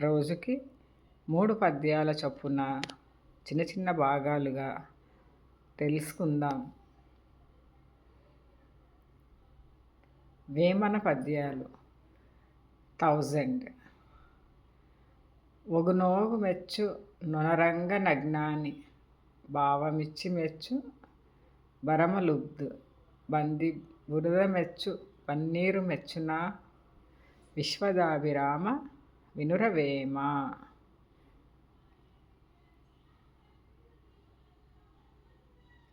రోజుకి మూడు పద్యాల చొప్పున చిన్న చిన్న భాగాలుగా తెలుసుకుందాం. వేమన పద్యాలు. థౌజండ్. ఒగునోగు మెచ్చు నొనరంగ నగ్నాని. భావమిచ్చి మెచ్చు భరమలుబ్దు బంది బురద మెచ్చు పన్నీరు మెచ్చున. విశ్వదాభిరామ వినురవేమ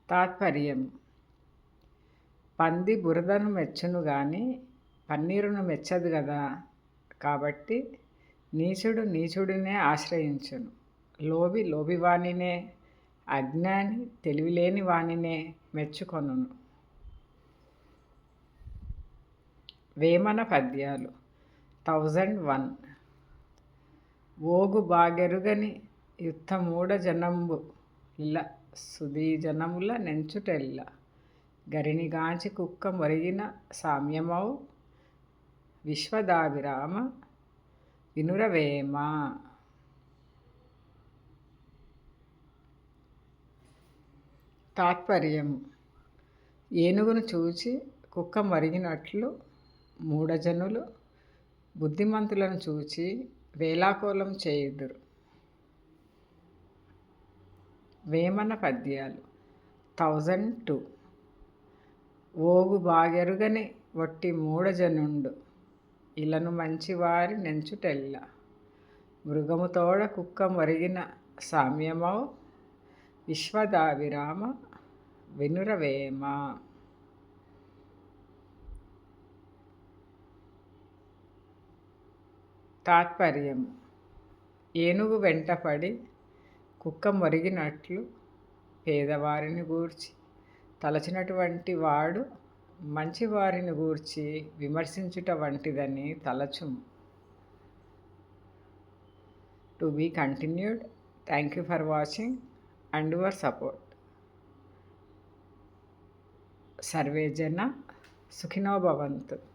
తాత్పర్యం. పంది బురదను మెచ్చును కానీ పన్నీరును మెచ్చదు కదా కాబట్టి నీచుడు నీచుడినే ఆశ్రయించును. లోబి లోబివాణినే అజ్ఞాని తెలివిలేని వాణినే మెచ్చుకొనును. వేమన పద్యాలు. Thousand one. ఓగు బాగెరుగని యుద్ధమూడ జనంబు ఇల్ల సుధీజనముల నెంచుటెల్ల గరినిగాంచి కుక్క మొరిగిన సామ్యమౌ విశ్వదావిరామ వినురవేమ. తాత్పర్యము ఏనుగును చూచి కుక్క మరిగినట్లు మూఢజనులు బుద్ధిమంతులను చూచి వేలాకోలం చేయుదురు. వేమన పద్యాలు. Thousand two. ఓగు బాగెరుగని వట్టి మూడజనుండు. ఇలను మంచివారి నెంచుటెల్ల. మృగముతోడ కుక్క మరిగిన సామ్యమౌ. విశ్వదావిరామ వినురవేమ. తాత్పర్యం. ఏనుగు వెంటపడి కుక్క మొరిగినట్లు పేదవారిని గూర్చి తలచినటువంటి వాడు మంచివారిని గూర్చి విమర్శించుట వంటిదని తలచుము. To be continued thank you for watching and your support. Survey జన సుఖినో భవంతు.